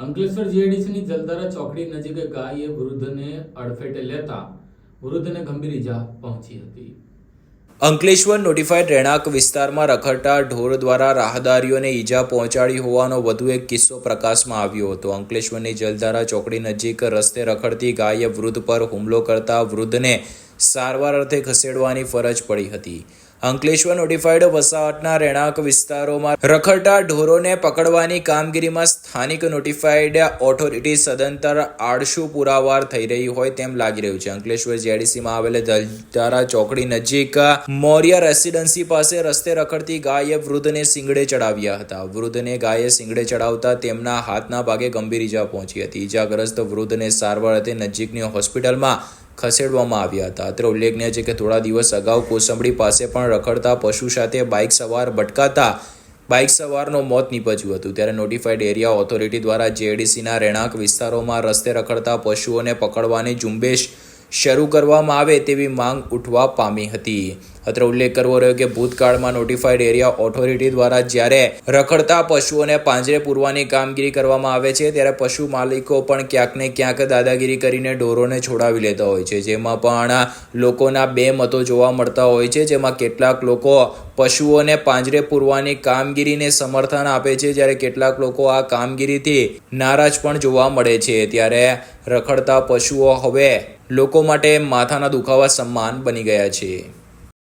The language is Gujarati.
અંકલેશ્વર જીઆઈડીસીની જલધારા ચોકડી નજીક ગાયે વૃદ્ધને અડફેટે લેતા વૃદ્ધને ગંભીર ઇજા પહોંચી હતી. અંકલેશ્વર નોટિફાઈડ રહેણાંક વિસ્તારમાં રખડતા ઢોર દ્વારા રાહદારીઓને ઈજા પહોંચાડી હોવાનો વધુ એક કિસ્સો પ્રકાશમાં આવ્યો હતો. અંકલેશ્વરની જલધારા ચોકડી નજીક રસ્તે રખડતી ગાયે વૃદ્ધ પર હુમલો કરતા વૃદ્ધને સારવાર અર્થે ખસેડવાની ફરજ પડી હતી. અંકલેશ્વર નોટિફાઈડ વસાહતના રહેણાંક વિસ્તારોમાં રખડતા ઢોરોને પકડવાની કામગીરીમાં સ્થાનિક નોટિફાઈડ ઓથોરિટી સદંતર આળસુ પુરાવાર થઈ રહી હોય તેમ લાગી રહ્યું છે. અંકલેશ્વર જેડીસીમાં આવેલ દલધારા ચોકડી નજીક મૌર્ય રેસિડન્સી પાસે રસ્તે રખડતી ગાયે વૃદ્ધને સિંગડે ચડાવ્યા હતા. વૃદ્ધને ગાયે સિંગડે ચડાવતા તેમના હાથના ભાગે ગંભીર ઈજા પહોંચી હતી. ઈજાગ્રસ્ત વૃદ્ધને સારવાર અર્થે નજીકની હોસ્પિટલમાં ખસેડવામાં આવ્યા હતા. અત્રે ઉલ્લેખનીય છે કે થોડા દિવસ અગાઉ કોસંબડી પાસે પણ રખડતા પશુ સાથે બાઇક સવાર ભટકાતા બાઇક સવારનો મોત નીપજ્યું હતું. ત્યારે નોટિફાઈડ એરિયા ઓથોરિટી દ્વારા જેડીસીના રહેણાંક વિસ્તારોમાં રસ્તે રખડતા પશુઓને પકડવાની ઝુંબેશ શરૂ કરવામાં આવે તેવી માંગ ઉઠવા પામી હતી. અત્રે ઉલ્લેખ કરવો રહ્યો કે ભૂતકાળમાં નોટિફાઈડ એરિયા ઓથોરિટી દ્વારા જ્યારે રખડતા પશુઓને પાંજરે પૂરવાની કામગીરી કરવામાં આવે છે, ત્યારે પશુ માલિકો પણ ક્યાંક ને ક્યાંક દાદાગીરી કરીને ઢોરોને છોડાવી લેતા હોય છે. જેમાં પણ લોકોના બે મતો જોવા મળતા હોય છે, જેમાં કેટલાક લોકો પશુઓને પાંજરે પૂરવાની કામગીરીને સમર્થન આપે છે, જ્યારે કેટલાક લોકો આ કામગીરીથી નારાજ પણ જોવા મળે છે. ત્યારે રખડતા પશુઓ હવે લોકો માટે માથાના દુખાવા સમાન બની ગયા છે.